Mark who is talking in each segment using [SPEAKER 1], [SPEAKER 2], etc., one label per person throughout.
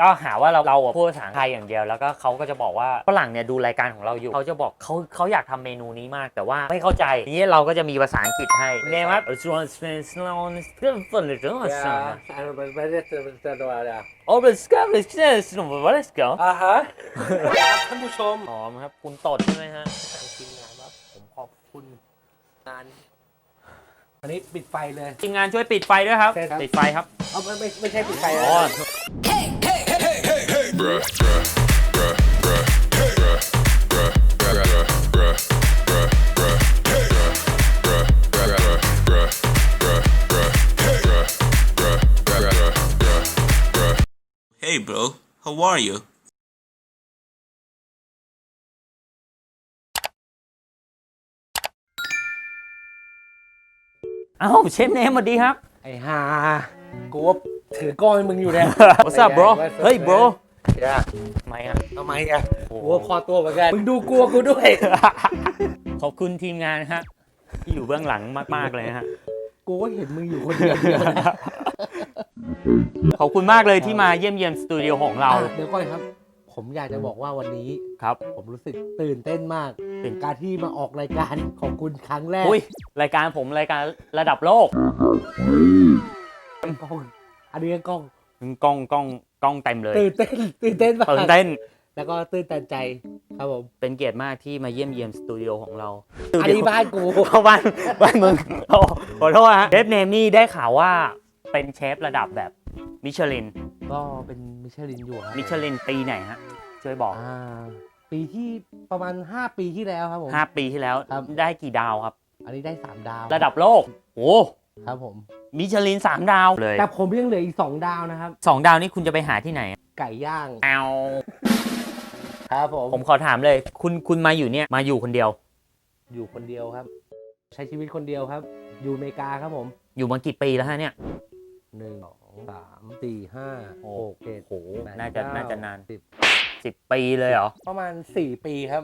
[SPEAKER 1] ก็หาว่าเราเราอะพูดภาษาไทยอย่างเดียว แล้วก็เขาก็จะบอกว่าฝรั่งเนี่ยดูรายการของเราอยู่เขาจะบอกเขาเขาอยากทำเมนูนี้มาก แต่ว่าไม่เข้าใจทีนี้เราก็จะมีภาษาอังกฤษให้เนมครับ
[SPEAKER 2] Ja, also was war das denn da da da?
[SPEAKER 1] โอ้เป็นสกัมเลยใช่ไหมว่าเลสก์
[SPEAKER 2] อ่าฮะครับท่านผู้ชม
[SPEAKER 1] หอมครับ คุณตดใช่ไหมฮะ
[SPEAKER 2] ทีมงานครับผมขอบคุณงานอันนี้ปิดไฟเลย
[SPEAKER 1] ทีมงานช่วยปิดไฟด้วยครับ
[SPEAKER 2] ใช่ครับ
[SPEAKER 1] ปิดไฟครับ
[SPEAKER 2] เอาไม่ไม่ไม่ใช่ปิดไฟนะ
[SPEAKER 1] อ๋อ
[SPEAKER 3] Hey, bro, how are you?
[SPEAKER 1] Áo oh, sếp ném mà đi hấp Ây hà Cúp thử coi
[SPEAKER 2] mình อยู่ đây
[SPEAKER 1] What's up bro? Hey bro.
[SPEAKER 2] อย่า
[SPEAKER 1] ทำไมอะ
[SPEAKER 2] ทำไมอะกูว่าพอตัวเหมือนกันมึงดูกลัวกูด้วย
[SPEAKER 1] ขอบคุณทีมงานฮะที่อยู่เบื้องหลังมาก ๆ เลยนะฮะ
[SPEAKER 2] กูก็เห็นมึงอยู่คนเดียวเดียวนะ
[SPEAKER 1] ขอบคุณมากเลยที่มาเยี่ยมเยียนสตูดิโอของเรา
[SPEAKER 2] อะเดี๋ยวก่อนครับ ผมอยากจะบอกว่าวันนี้
[SPEAKER 1] ครับ
[SPEAKER 2] ผมรู้สึกตื่นเต้นมาก
[SPEAKER 1] ตื่
[SPEAKER 2] เป็น
[SPEAKER 1] น
[SPEAKER 2] การที่มาออกรายการของคุณครั้งแรก
[SPEAKER 1] อุ้ยรายการผมรายการระดับโลก
[SPEAKER 2] กล้องอันนี้กล้อง
[SPEAKER 1] กล้องกล้อง กล้องเต็มเลย
[SPEAKER 2] ตื่นเต้นตื่นเต้นมาก
[SPEAKER 1] ตื่นเต้น
[SPEAKER 2] แล้วก็ตื่นตันใจครับผม
[SPEAKER 1] เป็นเกียรติมากที่มาเยี่ยมเยียมสตูดิโอของเรา
[SPEAKER 2] อันนี้บ้านกู
[SPEAKER 1] เข้าบ้านบ้านมึงโอ้ขอโทษฮะเชฟเนมนี่ได้ข่าวว่าเป็นเชฟระดับแบบมิชลิน
[SPEAKER 2] ก็เป็นมิชลินอยู่ครับ
[SPEAKER 1] มิชลินปีไหนฮะช่วยบอก
[SPEAKER 2] อ่าปีที่ประมาณ 5 ปีที่แล้วครับผม
[SPEAKER 1] 5ปีที่แล้ว
[SPEAKER 2] ครับ
[SPEAKER 1] ได้กี่ดาวครับ
[SPEAKER 2] อันนี้ได้ 3 ดาว
[SPEAKER 1] ระดับโลกโอ้
[SPEAKER 2] ครับผม
[SPEAKER 1] มิชลิน3ดาวเลย
[SPEAKER 2] แต่ผมยังเหลืออีก 2 ดาวนะครับ
[SPEAKER 1] สองดาวนี่คุณจะไปหาที่ไหน
[SPEAKER 2] ไก่ย่าง
[SPEAKER 1] เอา
[SPEAKER 2] ครับผม
[SPEAKER 1] ผมขอถามเลย คุณคุณมาอยู่เนี่ยมาอยู่คนเดียว
[SPEAKER 2] อยู่คนเดียวครับ ใช้ชีวิตคนเดียวครับ อยู่อเมริกาครับผม
[SPEAKER 1] อยู่มากี่ปีแล้วฮะเนี่ย
[SPEAKER 2] หนึ่งสอง สามสี่ห้า
[SPEAKER 1] โอ้
[SPEAKER 2] หกเจ็ด
[SPEAKER 1] โอ้โห
[SPEAKER 2] แปด
[SPEAKER 1] น่าจะ
[SPEAKER 2] เก้
[SPEAKER 1] น่าจะนาน
[SPEAKER 2] สิบ
[SPEAKER 1] สิบปีเลยเหรอ
[SPEAKER 2] ประมาณ4ปีครับ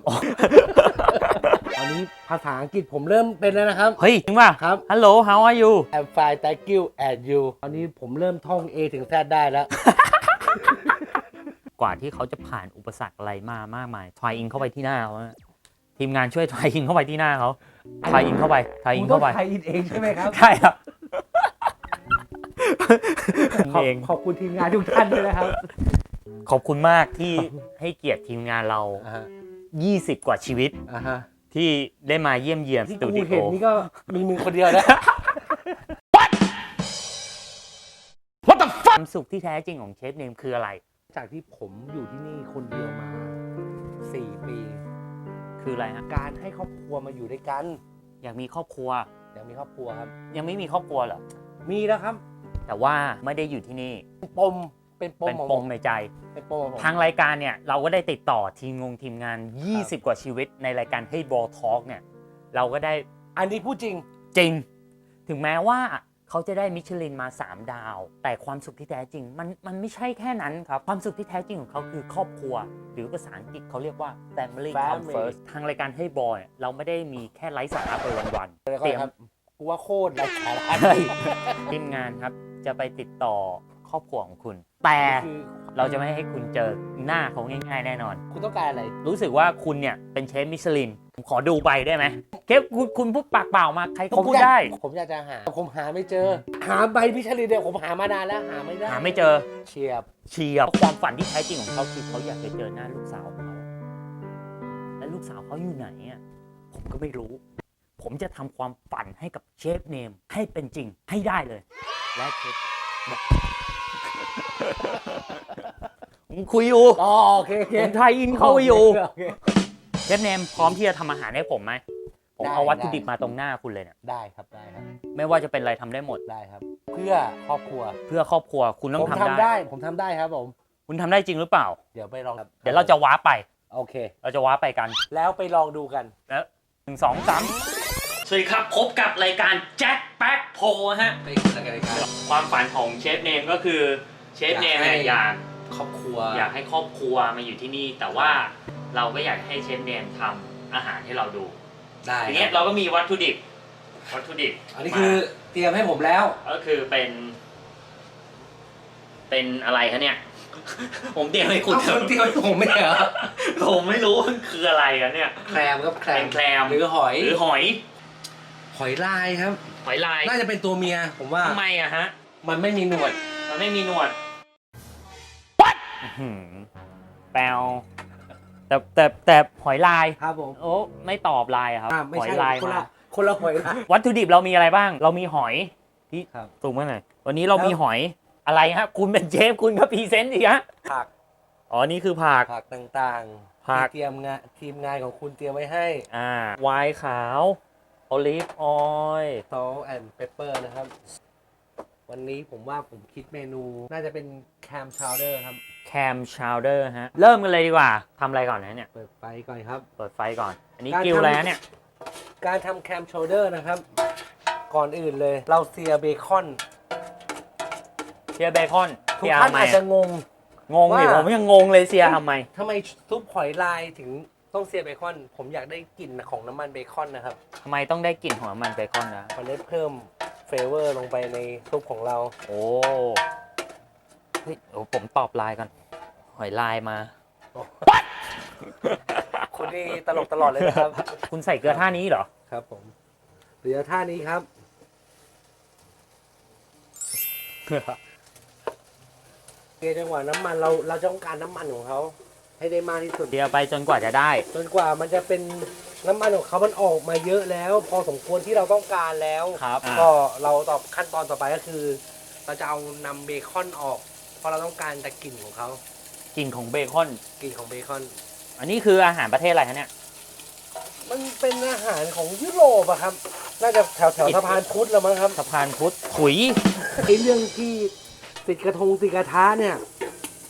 [SPEAKER 2] ตอนนี้ภาษาอังกฤษผมเริ่มเป็นแล้วนะครับ
[SPEAKER 1] เฮ้ย จริงป่ะ
[SPEAKER 2] ครับ
[SPEAKER 1] ฮัลโหล how are you
[SPEAKER 2] I'm fine thank you and you ตอนนี้ผมเริ่มท่อง A ถึง Z ได้แล้ว
[SPEAKER 1] กว่าที่เขาจะผ่านอุปสรรคอะไรมามากมายทายอินเข้าไปที่หน้าเขาอะทีมงานช่วยทายอินเข้าไปที่หน้าเขาทายอินเข้าไปทายอิ
[SPEAKER 2] คุ
[SPEAKER 1] น
[SPEAKER 2] ณต้อ
[SPEAKER 1] เข้างไป
[SPEAKER 2] ไทยอินเองใช่ไหมครับ
[SPEAKER 1] ใช่ครับ
[SPEAKER 2] ขอบ
[SPEAKER 1] เอง
[SPEAKER 2] ขอบคุณทีมงานทุกท่านด้วยนะครับ
[SPEAKER 1] ขอบคุณมากที่ให้เกียรติทีมงานเรา
[SPEAKER 2] อ่าฮะ
[SPEAKER 1] 20 กว่าชีวิต
[SPEAKER 2] อ่าฮะ
[SPEAKER 1] ที่ได้มาเยี่ยมเยียนส
[SPEAKER 2] ที่
[SPEAKER 1] ตู
[SPEAKER 2] กู
[SPEAKER 1] ดิโอ
[SPEAKER 2] เห็นนี่ก็มีมึงคนเดียวนะ
[SPEAKER 1] ความสุขที่แท้จริงของเชฟเนมคืออะไร
[SPEAKER 2] จากที่ผมอยู่ที่นี่คนเดียวมา 4 ปี
[SPEAKER 1] คืออะไรฮะ
[SPEAKER 2] การให้ครอบครัวมาอยู่ด้วยกัน
[SPEAKER 1] อยากมีครอบครัว
[SPEAKER 2] อยากมีครอบครัวครับ
[SPEAKER 1] ยังไม่มีครอบครัวเหรอ
[SPEAKER 2] มีแล้วครับ
[SPEAKER 1] แต่ว่าไม่ได้อยู่ที่นี่
[SPEAKER 2] เป็นปมเป็นปม
[SPEAKER 1] เป็น
[SPEAKER 2] ของ
[SPEAKER 1] ป
[SPEAKER 2] ผม
[SPEAKER 1] ในใจ
[SPEAKER 2] เป็นปมของผม
[SPEAKER 1] ทางรายการเนี่ยเราก็ได้ติดต่อทีมงงทีมงาน 20 กว่าชีวิตในรายการให้บอลทอล์กเนี่ยเราก็ได้
[SPEAKER 2] อันนี้พูดจริง
[SPEAKER 1] จริง ถึงแม้ว่าเขาจะได้มิชลินมา 3 ดาว แต่ความสุขที่แท้จริง มันมันไม่ใช่แค่นั้นครับ ความสุขที่แท้จริงของเขาคือครอบครัว หรือภาษาอังกฤษเขาเรียกว่า family come
[SPEAKER 2] Family
[SPEAKER 1] first ทางรายการให้บอลเนี่ยเราไม่ได้มีแค่ไร้สาระไปวันๆ
[SPEAKER 2] แล้วก็
[SPEAKER 1] เตรียม
[SPEAKER 2] ครับกูว่าโคตรไร้สาระ
[SPEAKER 1] ทีมงานครับ จะไปติดต่อครอบครัวของคุณ แต่
[SPEAKER 2] คือ
[SPEAKER 1] เราจะไม่ให้คุณเจอหน้าเขาง่ายๆ แน่นอน
[SPEAKER 2] คุณต้องการอะไร
[SPEAKER 1] รู้สึกว่าคุณเนี่ยเป็นเชฟมิชลินผมขอดูใบได้ไหมเชฟคุณคุณพูดปากเปล่ามาใครก็พูด
[SPEAKER 2] อยาก
[SPEAKER 1] ได้
[SPEAKER 2] ผมอยากจะหา ผมหาไม่เจอ หาใบมิชลินเนี่ยผมหามานานแล้วหาไม่ได้
[SPEAKER 1] หาไม่เจอ
[SPEAKER 2] เฉียบ
[SPEAKER 1] เชียบความฝันที่แท้จริงของเขาคือเขาอยากจะเจอหน้าลูกสาวของเขาและลูกสาวเขาอยู่ไหนอะผมก็ไม่รู้ ผมจะทำความฝันให้กับเชฟเนมให้เป็นจริงให้ได้เลย และเชฟผมคุยอยู่
[SPEAKER 2] อ๋อโอเคโอเค
[SPEAKER 1] ผมไทยอินเข้าไปอยู่
[SPEAKER 2] โเค
[SPEAKER 1] เชฟเนมพร้อมที่จะทำอาหารให้ผมไหมผม
[SPEAKER 2] ได้
[SPEAKER 1] เอาวัตถุ
[SPEAKER 2] ได้
[SPEAKER 1] ดิบมาตรงหน้าคุณเลยเนี่ย
[SPEAKER 2] ได้ครับได้ครับ
[SPEAKER 1] ไม่ว่าจะเป็นอะไรทำได้หมด
[SPEAKER 2] ได้ครับ เพื่อครอบครัว
[SPEAKER 1] เพื่อครอบครัวคุณต้อ
[SPEAKER 2] ผ
[SPEAKER 1] ง
[SPEAKER 2] ม
[SPEAKER 1] ทำ
[SPEAKER 2] ทำ
[SPEAKER 1] ได้
[SPEAKER 2] ได้ ผมทำได้ครับผม
[SPEAKER 1] คุณทำได้จริงหรือเปล่า
[SPEAKER 2] เดี๋ยวไปลองครับ
[SPEAKER 1] เดี๋ยวเราจะว้าไป
[SPEAKER 2] โอเค
[SPEAKER 1] เราจะว้าไปกัน
[SPEAKER 2] แล้วไปลองดูกัน
[SPEAKER 1] แล้วหนึ่งสองสาม สวัสดีครับ พบกับรายการแจ็คแป๊กโพฮะ
[SPEAKER 4] ไปคุณรายการ
[SPEAKER 1] ความฝันของเชฟเนมก็คือเชฟเนมเนี่ยอยาก
[SPEAKER 4] ครอบครัว
[SPEAKER 1] อยากให้ครอบครัวมาอยู่ที่นี่ แต่ว่าเราก็อยากให้เชฟเนมทำอาหารให้เราดู
[SPEAKER 4] ได้
[SPEAKER 1] ที
[SPEAKER 4] ค
[SPEAKER 1] นี้
[SPEAKER 4] รับ
[SPEAKER 1] เราก็มีวัตถุดิบ วัตถุดิบ
[SPEAKER 4] อันนี้คือเตรียมให้ผมแล้ว
[SPEAKER 1] ก็คือเป็น เป็นอะไรคะเนี่ย ผมเตรียมให้คุณ
[SPEAKER 2] เอาคนเดียวให้ผมไม่เหรอ
[SPEAKER 1] ผมไม่รู้มันคืออะไรกันเนี่ย
[SPEAKER 2] แคลมครับแคลม
[SPEAKER 1] แคลม
[SPEAKER 2] หรือหอย
[SPEAKER 1] หรือหอย
[SPEAKER 2] ห อยลายครับ
[SPEAKER 1] หอยลาย
[SPEAKER 2] น่าจะเป็นตัวเมีย ผมว่า
[SPEAKER 1] ทำไมอะฮะ
[SPEAKER 2] มันไม่มีหนวด
[SPEAKER 1] มันไม่มีหนวดอื้อหือแปลวแต่แต่แต่หอยลาย
[SPEAKER 2] ครับผม
[SPEAKER 1] โอ้ไม่ตอบลายอะครับ
[SPEAKER 2] อ่าไม่
[SPEAKER 1] หอย
[SPEAKER 2] ใช่
[SPEAKER 1] ลาย
[SPEAKER 2] คน
[SPEAKER 1] มา
[SPEAKER 2] ละคนละหอยลาย
[SPEAKER 1] วัตถุดิบเรามีอะไรบ้าง เรามีหอยพี่
[SPEAKER 2] ครับ
[SPEAKER 1] สูงมาหน่อยวันนี้เรามี
[SPEAKER 2] แล้ว
[SPEAKER 1] หอยอะไรฮะ คุณเป็นเชฟคุณก็พรีเซนต์อีกฮะ
[SPEAKER 2] ผัก
[SPEAKER 1] อ๋อนี่คือผัก
[SPEAKER 2] ผักต่างๆ
[SPEAKER 1] ผัก
[SPEAKER 2] ที่เตรียมงานทีมงานของคุณเตรียมไว้ให้
[SPEAKER 1] อ่าไวน์ขาว โอลิฟออยล์
[SPEAKER 2] ซอสแอนด์เปปเปอร์นะครับ วันนี้ผมว่าผมคิดเมนู น่าจะเป็นแคมชาวเดอร์ครับ
[SPEAKER 1] แคมชาวเดอร์ฮะ เริ่มกันเลยดีกว่าทำอะไรก่อนนะเนี่ย
[SPEAKER 2] เปิดไฟก่อนครับ
[SPEAKER 1] เปิดไฟก่อน อันนี้
[SPEAKER 2] การ
[SPEAKER 1] กิวอะไร
[SPEAKER 2] ทำ
[SPEAKER 1] นะเนี่ย
[SPEAKER 2] การทำแคมชาวเดอร์นะครับ ก่อนอื่นเลย เราเซียเบคอน
[SPEAKER 1] เซียเบคอน
[SPEAKER 2] ทุก
[SPEAKER 1] เซีย
[SPEAKER 2] ท่าน
[SPEAKER 1] ทำไม
[SPEAKER 2] อาจจะงง
[SPEAKER 1] งงดิ
[SPEAKER 2] ว่า
[SPEAKER 1] ผมยังงงเลยเซียทำไม
[SPEAKER 2] ทำไมซุปหอยลายถึง ต้องเซียเบคอน ผมอยากได้กลิ่นของน้ำมันเบคอนนะครับ
[SPEAKER 1] ทำไมต้องได้กลิ่นหัวมันเบคอนนะ
[SPEAKER 2] มันได้เพิ่มเฟเวอร์ลงไปในซุปของเรา
[SPEAKER 1] โอ้เฮ้ยโอ้ผมตอบไลน์ก่อน หอยลายมา
[SPEAKER 2] คุณนี่ตลกตลอดเลยนะครับ
[SPEAKER 1] คุณใส่เกลือท่านี้เหรอ
[SPEAKER 2] ครับผมเหลือท่านี้ครับ เกจังหวะน้ำมันเราเราต้องการน้ำมันของเขา ให้ได้มากที่สุด
[SPEAKER 1] เดียวไปจนกว่าจะได้
[SPEAKER 2] จนกว่ามันจะเป็นน้ำมันของเขามันออกมาเยอะแล้ว พอสมควรที่เราต้องการแล้ว
[SPEAKER 1] ครับ
[SPEAKER 2] ก็เราตอบขั้นตอนต่อไปก็คือ เราจะเอานำเบคอนออก เพราะเราต้องการแต่กลิ่นของเขา
[SPEAKER 1] กลิ่นของเบคอน
[SPEAKER 2] กลิ่นของเบคอน
[SPEAKER 1] อันนี้คืออาหารประเทศอะไรคะเนี่ย
[SPEAKER 2] มันเป็นอาหารของยุโรปอะครับ น่าจะแถวแถวสะพานพุทธแล้วมั้งครับ
[SPEAKER 1] สะพานพุทธถุย
[SPEAKER 2] ไอ้เรื่องที่ติดกระทงติดกระทะเนี่ย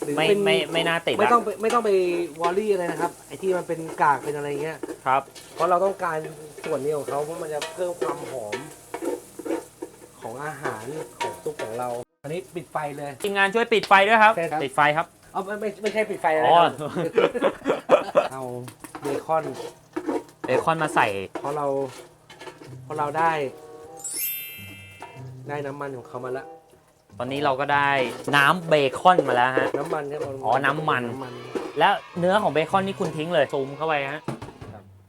[SPEAKER 2] หรือ
[SPEAKER 1] ไม่
[SPEAKER 2] เป็น
[SPEAKER 1] ไม่ไม่น่าติด
[SPEAKER 2] ไม่
[SPEAKER 1] ละ
[SPEAKER 2] ต้องไปไม่ต้องไปวอรี่อะไรนะครับไอ้ที่มันเป็นกากเป็นอะไรเงี้ย
[SPEAKER 1] ครับ
[SPEAKER 2] เพราะเราต้องการส่วนนี้ของเขาเพราะมันจะเพิ่มความหอม ของอาหารของซุปของเรา อันนี้ปิดไฟเลย
[SPEAKER 1] ทีมงานช่วยปิดไฟด้วยครับ
[SPEAKER 2] ใช่ครับ
[SPEAKER 1] ปิดไฟครับ
[SPEAKER 2] เอาไม่ไม่ไม่ใช่ปิดไฟอะไร
[SPEAKER 1] อ๋อ
[SPEAKER 2] ครับเอาเบคอน
[SPEAKER 1] เบคอนมาใส่
[SPEAKER 2] เพราะเราเพราะเราได้ ได้น้ำมันของเขามาแล้ว
[SPEAKER 1] ต อนนี้เราก็ได้น้ำเบคอนมาแล้วฮะ
[SPEAKER 2] น้ำมันครับ
[SPEAKER 1] อ๋อน้ำมัน
[SPEAKER 2] น้ำมัน
[SPEAKER 1] แล้วเนื้อของเบคอนนี่คุณทิ้งเลยซูมเข้าไปฮะ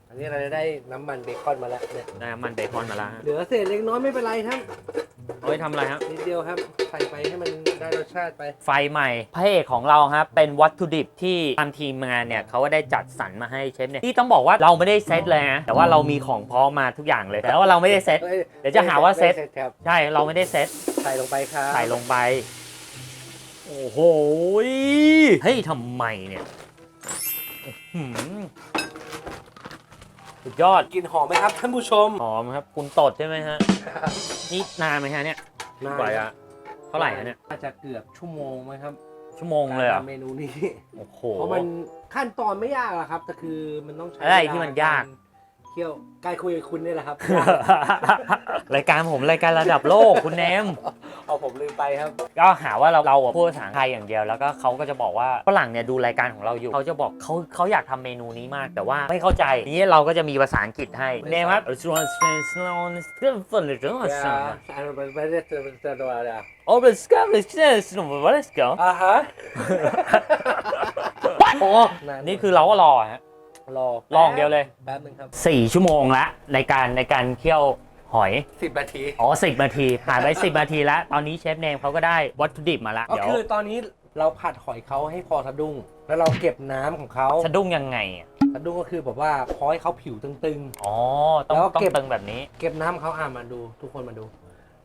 [SPEAKER 2] อันนี้เราจะได้น้ำมันเบคอนมาแล้วเนี่ย
[SPEAKER 1] ได้น้ำมันเบคอนมาแล้วฮะ
[SPEAKER 2] เหลือเศษเล็กน้อยไม่เป็นไรครับ
[SPEAKER 1] เอาไว้ทำอะไรฮะ
[SPEAKER 2] นิดเดียวครับ ใส่ไปให้มันได้รสชาติไป
[SPEAKER 1] ไฟใหม่พระเอกของเราครับเป็นวัตถุดิบที่ทางทีมงานเนี่ยเขาก็ได้จัดสรรมาให้เชฟเนี่ยที่ต้องบอกว่าเราไม่ได้เซตเลยนะแต่ว่าเรามีของพร้อมมาทุกอย่างเลยแต่ว่าเราไม่ได้เซตเดี๋ยวจะหาว่าเซ็ต
[SPEAKER 2] ไม่ครับ
[SPEAKER 1] ใช่เราไม่ได้เซต
[SPEAKER 2] ใส่ลงไปครับ
[SPEAKER 1] ใส่ลงไป โอ้โหยเฮ้ยทำไมเนี่ยอื้อหือ สุดยอด
[SPEAKER 2] กลินหอมไหมครับท่านผู้ชม
[SPEAKER 1] หอมครับ คุณตดใช่ไหมฮะ นี่นานไหมฮะเนี่ย
[SPEAKER 2] นาน
[SPEAKER 1] กว่าจะเท่าไหร่ฮะเนี่ย
[SPEAKER 2] น่าจะเกือบชั่วโมงไหมครับ
[SPEAKER 1] ชั่วโมงเลยเหรอ
[SPEAKER 2] การทำเมนูนี้
[SPEAKER 1] โอ้โห
[SPEAKER 2] เพราะมันขั้นตอนไม่ยากหรอกครับ แต่คือมันต้องใช้
[SPEAKER 1] อะไร
[SPEAKER 2] เวล
[SPEAKER 1] ที่มันยาก
[SPEAKER 2] เคี่ยวกายคุยกับคุณนี่แหละครับ
[SPEAKER 1] รายการผมรายการระดับโลกคุณเนม
[SPEAKER 2] เอาผมลืมไปครับ
[SPEAKER 1] ก็หาว่าเราเราอะพูดภาษาไทยอย่างเดียวแล้วก็เขาก็จะบอกว่าฝรั่งเนี่ยดูรายการของเราอยู่เขาจะบอกเขาเขาอยากทำเมนูนี้มากแต่ว่าไม่เข้าใจทีนี้เราก็จะมีภาษาอังกฤษให้เนมครับ Oh, but Scottish, what is go?
[SPEAKER 2] อ่าฮะ
[SPEAKER 1] โอ้นี่คือเราก็รอฮะ
[SPEAKER 2] รอ
[SPEAKER 1] รออย่างเดียวเลย
[SPEAKER 2] แป๊บนึงครับ
[SPEAKER 1] สี่ชั่วโมงละในการในการเคี่ยวหอย
[SPEAKER 2] สิบนาที
[SPEAKER 1] อ๋อสิบนาทีผ่านไปสิบนาทีแล้ว ตอนนี้เชฟเนมเขาก็ได้วัตถุดิบมาแล้ว
[SPEAKER 2] ก็
[SPEAKER 1] เดี๋ยว
[SPEAKER 2] คือตอนนี้เราผัดหอยเขาให้พอสะดุ้ง แล้วเราเก็บน้ำของเขา
[SPEAKER 1] สะดุ้งยังไงอะ
[SPEAKER 2] สะดุ้งก็คือแบบว่าพอให้เขาผิวตึง
[SPEAKER 1] อ๋อ ต้อง
[SPEAKER 2] แล้ว
[SPEAKER 1] ต้อง
[SPEAKER 2] เก็บ
[SPEAKER 1] ตึงแบบนี้
[SPEAKER 2] ๆ เก็บน้ำเขาอ่ามาดู ทุกคนมาดู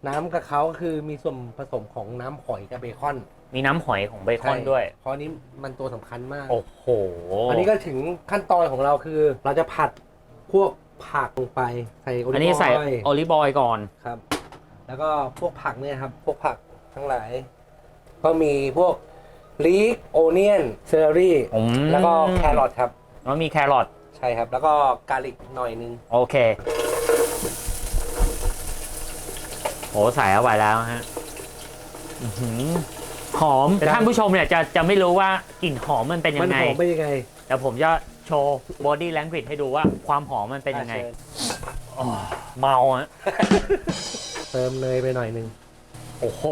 [SPEAKER 2] น้ำกับเขาคือมีส่วนผสมของน้ำหอยกับเบคอน
[SPEAKER 1] มีน้ำหอยของเบคอนด้วย
[SPEAKER 2] เพราะนี้มันตัวสำคัญมาก
[SPEAKER 1] โอ้โห
[SPEAKER 2] อันนี้ก็ถึงขั้นตอนของเราคือ เราจะผัดพวกผักลงไปใส่โอลิ
[SPEAKER 1] อัน
[SPEAKER 2] ฟ
[SPEAKER 1] นี้
[SPEAKER 2] อ
[SPEAKER 1] ใส่
[SPEAKER 2] อยล์
[SPEAKER 1] โอลิฟออยล์ก่อน
[SPEAKER 2] ครับ แล้วก็พวกผักเนี่ยครับ พวกผักทั้งหลาย ก็มีพวกลีกโอเนียนเซอรี่
[SPEAKER 1] อืม
[SPEAKER 2] แล้วก็แครอทครับ
[SPEAKER 1] แล้วมีแครอท
[SPEAKER 2] ใช่ครับ แล้วก็กาลิกหน่อยนึง
[SPEAKER 1] โอเค โหใส่เข้าไปแล้วฮะ อื้อหือ หอมแต่ท่านผู้ชมเนี่ยจะจะไม่รู้ว่ากลิ่นหอมมันเป็นยั
[SPEAKER 2] มัน
[SPEAKER 1] งไง
[SPEAKER 2] หอมเป็นยังไง
[SPEAKER 1] แต่ผมจะโชว์ body language ให้ดูว่าความหอมมันเป็นยังไง
[SPEAKER 2] อะชิญ
[SPEAKER 1] อ๋อเมาฮะ
[SPEAKER 2] เติมเนยไปหน่อยนึง
[SPEAKER 1] โอ้โห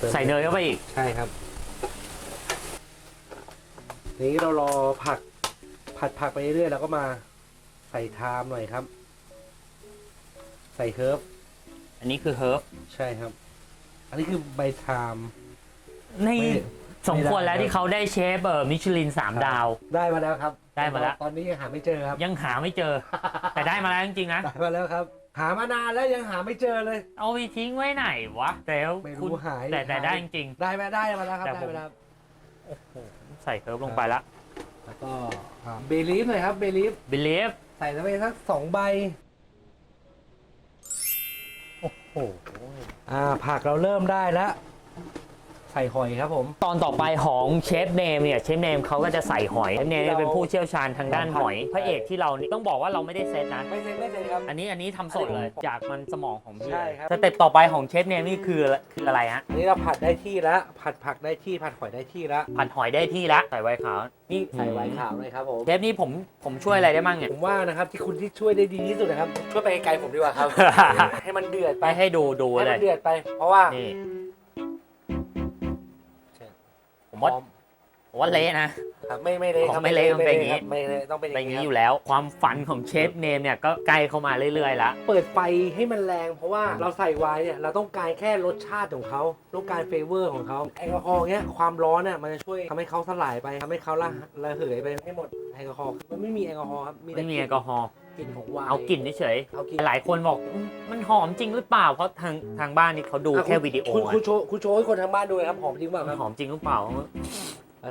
[SPEAKER 2] ติม
[SPEAKER 1] ใส่เนยเข้าไปอีก
[SPEAKER 2] ใช่ครับนี้เรารอผัก ผัดผักไปเรื่อยๆแล้วก็มาใส่ไทามหน่อยครับ ใส่เฮิร์บ
[SPEAKER 1] อันนี้คือเฮิร์บ
[SPEAKER 2] ใช่ครับ อันนี้คือใบไทาม
[SPEAKER 1] นี่
[SPEAKER 2] ไม่
[SPEAKER 1] สมควรแล้ว
[SPEAKER 2] ไม่ได้
[SPEAKER 1] ที่เขาได้เชฟเออมิชลินสามดาว
[SPEAKER 2] ได้มาแล้วครับ
[SPEAKER 1] ได้มาแล้ว
[SPEAKER 2] ตอนนี้ยังหาไม่เจอครับ
[SPEAKER 1] ยังหาไม่เจอ แต่ได้มาแล้วจริงๆนะ
[SPEAKER 2] ได้มาแล้วครับ หามานานแล้วยังหาไม่เจอเลย
[SPEAKER 1] เอาไปทิ้งไว้ไหนวะแต่ว
[SPEAKER 2] ไม่
[SPEAKER 1] คุณ
[SPEAKER 2] รู้หาย
[SPEAKER 1] แต่แต่
[SPEAKER 2] หาย
[SPEAKER 1] ได้จริง
[SPEAKER 2] ได้มาได้มาแล้วครับ
[SPEAKER 1] แต่
[SPEAKER 2] ได้
[SPEAKER 1] ผม
[SPEAKER 2] มาแล้ว
[SPEAKER 1] ๆใส่เฮิร์บลงไปละ
[SPEAKER 2] แล้วก็เบลีฟหน่อยครับเบลีฟ
[SPEAKER 1] believe
[SPEAKER 2] ใส่ไปสักสองใบ
[SPEAKER 1] โอ้โห
[SPEAKER 2] อ่าผักเราเริ่มได้แล้ว ใส่หอยครับผม
[SPEAKER 1] ตอนต่อไปของเชฟเนมเนี่ยเชฟเนมเขาก็จะใส่หอยเชฟเนมเนี่ยเป็นผู้เชี่ยวชาญทางด้านหอยพระเอกที่เรานี่ต้องบอกว่าเราไม่ได้เซตนะ
[SPEAKER 2] ไม่เซ็งไม่เซ็งครับ
[SPEAKER 1] อันนี้อันนี้ทำสดเลยจากมันสมองของพี่
[SPEAKER 2] ใช่ครับ
[SPEAKER 1] สเต็ปต่อไปของเชฟเนมนี่คือคืออะไรฮะ
[SPEAKER 2] อันนี้เราผัดได้ที่แล้วผัดผักได้ที่ผัดหอยได้ที่แล้ว
[SPEAKER 1] ผัดหอยได้ที่ละใส่ไวน์ขาวนี่
[SPEAKER 2] ใส่ไวน์ขาวเลยครับผม
[SPEAKER 1] เชฟนี่ผมผมช่วยอะไรได้บ้างเนี่ย
[SPEAKER 2] ผมว่านะครับที่คุณที่ช่วยได้ดีที่สุดนะครับช่วยไปไกลๆผมดีกว่าครับ ให้มันเดือด
[SPEAKER 1] ไป
[SPEAKER 2] ไป
[SPEAKER 1] ให้ดูดู
[SPEAKER 2] ให้
[SPEAKER 1] เล
[SPEAKER 2] มั
[SPEAKER 1] ย
[SPEAKER 2] นเดือดไป เพราะว่า
[SPEAKER 1] นี่ ผมว่า
[SPEAKER 2] พร้อม
[SPEAKER 1] ผมว่าเละนะ
[SPEAKER 2] ครับไม่ไม่เละค
[SPEAKER 1] ข
[SPEAKER 2] รั
[SPEAKER 1] อบงไม่เละมันเป็นอย่างนี้
[SPEAKER 2] นี้ ไม่เละต้องเป็นอ
[SPEAKER 1] เป็น
[SPEAKER 2] ย่า
[SPEAKER 1] องย่าง
[SPEAKER 2] นี้
[SPEAKER 1] นี้
[SPEAKER 2] ค
[SPEAKER 1] อ
[SPEAKER 2] รับ
[SPEAKER 1] ยู่แล้ว ความฝันของเชฟเนมเนี่ยก็ใกล้เข้ามาเรื่อยๆแล้ว
[SPEAKER 2] เปิดไฟให้มันแรง เพราะว่าเราใส่ไวน์เนี่ยเราต้องการแค่รสชาติของเขาต้องการเฟเวอร์ของเขาแอลกอฮอล์เนี้ยความร้อนเนี่ยมันจะช่วยทำให้เขาสลายไปทำให้เขาละระเหยไปให้หมดแอลกอฮอล์มันไม่มีแอลกอฮอล์ครับมีแต่
[SPEAKER 1] ไม่มีแอลกอฮอล์
[SPEAKER 2] กลิ่นของไวน์
[SPEAKER 1] เอากลิ่นเฉย
[SPEAKER 2] เอากลิ่น
[SPEAKER 1] ๆหลายคนบอกอืมมันหอมจริงหรือเปล่า เพราะทางทางบ้านนี่เขาดู
[SPEAKER 2] อะ
[SPEAKER 1] แค่วิดีโอ
[SPEAKER 2] คุณ
[SPEAKER 1] อะ
[SPEAKER 2] คุณโชว์คุณโชว์ให้คนทางบ้านดูเลยครับหอมจริงเปล่าค
[SPEAKER 1] มั
[SPEAKER 2] รั
[SPEAKER 1] น
[SPEAKER 2] บ
[SPEAKER 1] หอมจริงหรือเปล่า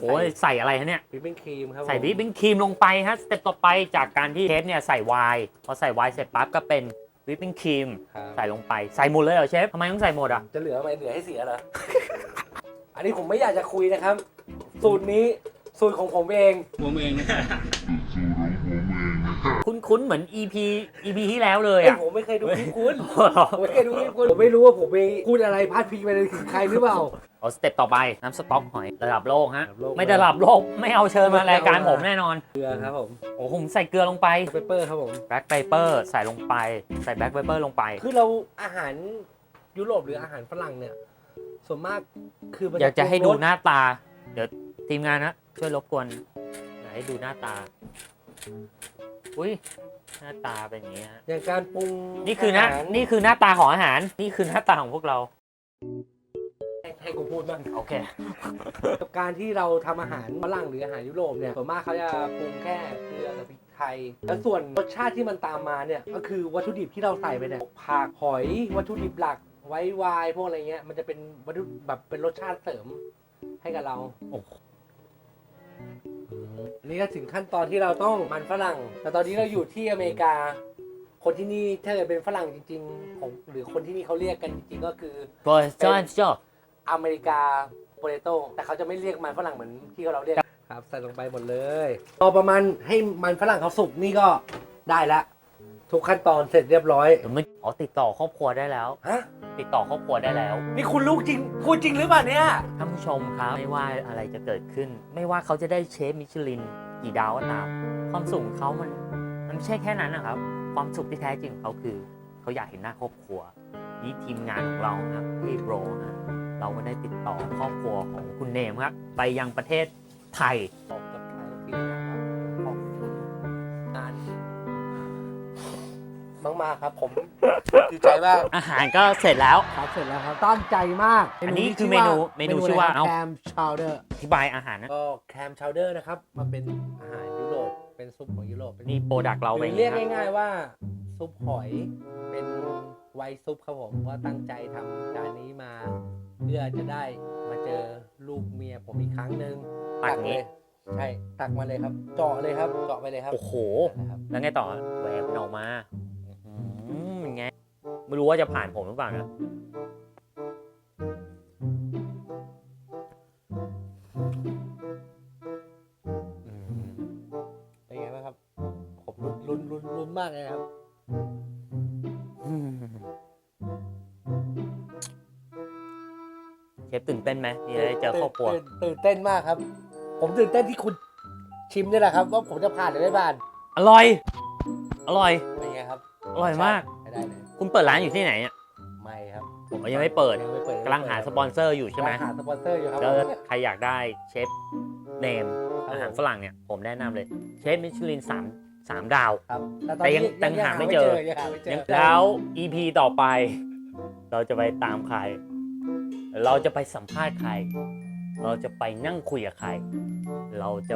[SPEAKER 2] โอ้
[SPEAKER 1] โอ้ยใส่อะไรฮะเนี่ย
[SPEAKER 2] วิปปิ้งครีมครับ
[SPEAKER 1] ใส่
[SPEAKER 2] ผม
[SPEAKER 1] วิปปิ้งครีมลงไปฮะสเต็ปต่อไปจากการที่เชฟเนี่ยใส่ไวน์พอใส่ไวน์เสร็จปั๊บก็เป็นวิปปิ้งครีม
[SPEAKER 2] ครับ
[SPEAKER 1] ใส่ลงไปใส่หมดเลยเหรอเชฟทำไมต้องใส่หมดอะ
[SPEAKER 2] จะเหลือไหมเหลือให้เสียเหรออันนี้ผมไม่อยากจะคุยนะครับ สูตรนี้สูตรของผมเอง
[SPEAKER 1] คุ้นๆเหมือน EP EP ที่แล้วเลย
[SPEAKER 2] เอ้ย
[SPEAKER 1] อะ
[SPEAKER 2] ผมไม่เคยดูคลิปคุณผมไม่เคยดูคลิปคุณผมไม่รู้ว่าผมไปพูดอะไรพลาดพิงไปถึงใครหรือเปล่า
[SPEAKER 1] เอาสเต็ปต่อไปน้ำสต๊อกหอยระดับโลกฮะ
[SPEAKER 2] ระดับโลก
[SPEAKER 1] ไม่ระดับโลกไม่เอาเชิญมารายการผมแน่นอน
[SPEAKER 2] เกลือครับผม
[SPEAKER 1] โอ้ผมใส่เกลือลงไป
[SPEAKER 2] เปเปอร์ครับผม
[SPEAKER 1] แบล็กเปเปอร์ใส่ลงไป ใส่แบล็กเปเปอร์ลงไป
[SPEAKER 2] คือเราอาหารยุโรปหรืออาหารฝรั่งเนี่ย ส่วนมากคือมัน
[SPEAKER 1] อยากจะให้ดู
[SPEAKER 2] ปรุงรส
[SPEAKER 1] หน้าตา เดี๋ยวทีมงานนะ ช่วยรบกวนอยากให้ดูหน้าตา อุ้ยหน้าตาเป็นอย่างนี้ฮะ
[SPEAKER 2] อย่างการปรุง
[SPEAKER 1] นี่คือหน้าา
[SPEAKER 2] หาร
[SPEAKER 1] นี่คือหน้าตาของอาหาร นี่คือหน้าตาของพวกเรา
[SPEAKER 2] ให้ให้กูพูดบ้าง
[SPEAKER 1] โอเค
[SPEAKER 2] กับการที่เราทำอาหารฝรั่งหรืออาหารยุโรปเนี่ยส่วนมากเขาจะปรุงแค่เกลือกับพริกไทย แล้วส่วนรสชาติที่มันตามมาเนี่ยก็คือวัตถุดิบที่เราใส่ไปเนี่ยผักหอยวัตถุดิบหลักไว้ไวน์พวกอะไรเงี้ยมันจะเป็นวัตถุแบบเป็นรสชาติเสริมให้กับเรา
[SPEAKER 1] โอ้โห
[SPEAKER 2] อันนี้ก็ถึงขั้นตอนที่เราต้องมันฝรั่ง แต่ตอนนี้เราอยู่ที่อเมริกา คนที่นี่ถ้าเกิดเป็นฝรั่งจริงๆของหรือคนที่นี่เขาเรียกกันจริงๆก็คือ
[SPEAKER 1] โปรจ อนจอ
[SPEAKER 2] อเมริกาโปเตโต้แต่เขาจะไม่เรียกมันฝรั่งเหมือนที่เราเรียกครับใส่ลงไปหมดเลยพอประมาณให้มันฝรั่งเขาสุกนี่ก็ได้ละทุกขั้นตอนเสร็จเรียบร้อย
[SPEAKER 1] เดี๋ยวมันอ๋อติดต่อครอบครัวได้แล้ว
[SPEAKER 2] ฮะ
[SPEAKER 1] ติดต่อครอบครัวได้แล้ว
[SPEAKER 2] นี่คุณลูกจริงพูดจริงหรือเปล่าเนี่ย
[SPEAKER 1] ท่านผู้ชมครับ ไม่ว่าอะไรจะเกิดขึ้น ไม่ว่าเขาจะได้เชฟมิชลิน กี่ดาวก็ตามความสุขของเขามันมันไม่ใช่แค่นั้นนะครับ ความสุขที่แท้จริงของเขาคือ เขาอยากเห็นหน้าครอบครัว นี่ทีมงานของเราครับพี่โบรนะ เราก็ได้ติดต่อครอบครัวของคุณเนมครับไปยังประเทศไทย
[SPEAKER 2] บอกกับทางทีมงานว่าขอบคุณงานมากๆครับผมดีใจมาก
[SPEAKER 1] อาหารก็เสร็จแล้ว
[SPEAKER 2] ครับเสร็จแล้วครับตั้งใจมาก
[SPEAKER 1] อันนี้คือเมนูเมนูชื่อว่า
[SPEAKER 2] แคมชาวเดอร์
[SPEAKER 1] อธิบายอาหารนะ
[SPEAKER 2] ก็แคมชาวเดอร์นะครับมันเป็นอาหารยุโรปเป็นซุปของยุโรปเป็น
[SPEAKER 1] นี่โปรดักเรา
[SPEAKER 2] ห
[SPEAKER 1] ไป
[SPEAKER 2] รือเรียกง่าย ๆว่า ซุปหอยเป็น ไวท์ซุปครับผมก็ตั้งใจทำจานนี้มา เพื่อจะได้มาเจอลูกเมียผมอีกครั้งหนึ่ง
[SPEAKER 1] ตัก
[SPEAKER 2] เล
[SPEAKER 1] นี้
[SPEAKER 2] ยใช่ตักมาเลยครับเจาะเลยครับเจาะไปเลยครับ
[SPEAKER 1] โอ้โห
[SPEAKER 2] นะครับ
[SPEAKER 1] แล้วไงต่อแหวกมันออกมาอืมเป็นไง ไม่รู้ว่าจะผ่านผมหรือเปล่านะ
[SPEAKER 2] เป็นไงบ้างครับผมลุ้นลุ้นลุ้นลุ้นมากเลยครับ
[SPEAKER 1] ตื่นเต้นไหมที่จะได้เจอครอบครัว
[SPEAKER 2] ตื่นตื่นเต้นมากครับ ผมตื่นเต้นที่คุณชิมนี่แหละครับว่าผมจะผ่านหรือไม่ผ่าน
[SPEAKER 1] อร่อย อร่อย
[SPEAKER 2] เป็นไงครับ
[SPEAKER 1] อร่อยมาก
[SPEAKER 2] ไม่ได้เลย
[SPEAKER 1] คุณเปิดร้านอยู่ที่ไหนอะ
[SPEAKER 2] ไม่ครับ
[SPEAKER 1] ผมยังไม่เปิด
[SPEAKER 2] ยังไม่เปิด
[SPEAKER 1] กำลังหาสปอนเซอร์อยู่ใช่ไหม
[SPEAKER 2] กำลังหาสปอนเซอร์อยู่ครับ
[SPEAKER 1] แล้ว
[SPEAKER 2] ผม
[SPEAKER 1] ใครอยากได้เชฟเนม
[SPEAKER 2] ครับ
[SPEAKER 1] อาหาร
[SPEAKER 2] ผม
[SPEAKER 1] ฝรั่งเนี่ยผมแนะนำเลยเชฟมิชลินสามสามดาว
[SPEAKER 2] ครับตอน
[SPEAKER 1] แต่ยัง
[SPEAKER 2] นี้
[SPEAKER 1] ยังหาไม่เจอ
[SPEAKER 2] ยังหาไม่เจอ
[SPEAKER 1] แล้ว EP ต่อไป เราจะไปตามใคร เราจะไปสัมภาษณ์ใคร เราจะไปนั่งคุยกับใคร เราจะ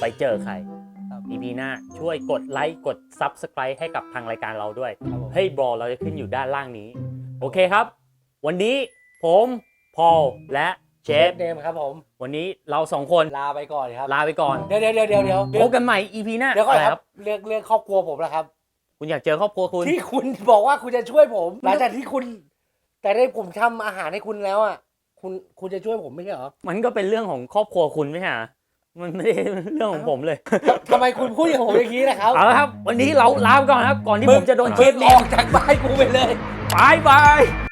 [SPEAKER 1] ไปเจอใคร
[SPEAKER 2] ครับ
[SPEAKER 1] EP หน้าช่วยกดไลค์กด Subscribe ให้กับทางรายการเราด้วย
[SPEAKER 2] ครับผม
[SPEAKER 1] เฮ้ยบอลเราจะขึ้นอยู่ด้านล่างนี้ โอเคครับ วันนี้ผมพอลและเช
[SPEAKER 2] เช
[SPEAKER 1] ฟ
[SPEAKER 2] ฟเนมครับผม
[SPEAKER 1] วันนี้เราสองคน
[SPEAKER 2] ลาไปก่อนครับ
[SPEAKER 1] ลาไปก่อน
[SPEAKER 2] เดี๋ยวเดี๋ยวเดี๋ยวเดี๋ยวเดี๋ยว
[SPEAKER 1] พบกันใหม่ EP หน้า
[SPEAKER 2] เดี๋ยวก่อน
[SPEAKER 1] อะไร
[SPEAKER 2] ค
[SPEAKER 1] ค
[SPEAKER 2] รั
[SPEAKER 1] รั
[SPEAKER 2] บบเรื่องเรื่องครอบครัวผมนะครับ
[SPEAKER 1] คุณอยากเจอครอบครัวคุณ
[SPEAKER 2] ที่คุณบอกว่าคุณจะช่วยผม หลังจากที่คุณ แต่ได้ผมทำอาหารให้คุณแล้วอะ คุณคุณจะช่วยผมไม่ใช่เหรอ
[SPEAKER 1] มันก็เป็นเรื่องของครอบครัวคุณไม่ใช่เหรอมันไม่ได้เรื่องของผมเลย
[SPEAKER 2] ทำไมคุณพูดกับผมอย่างนี้นะครับ
[SPEAKER 1] เอาละครับ วันนี้เราลาไปก่อนครับ ก่อนที่ผมจะโดนเชฟ
[SPEAKER 2] มึง
[SPEAKER 1] เน
[SPEAKER 2] อ
[SPEAKER 1] ม
[SPEAKER 2] อกจากบ้านกูไปเลย
[SPEAKER 1] บายบาย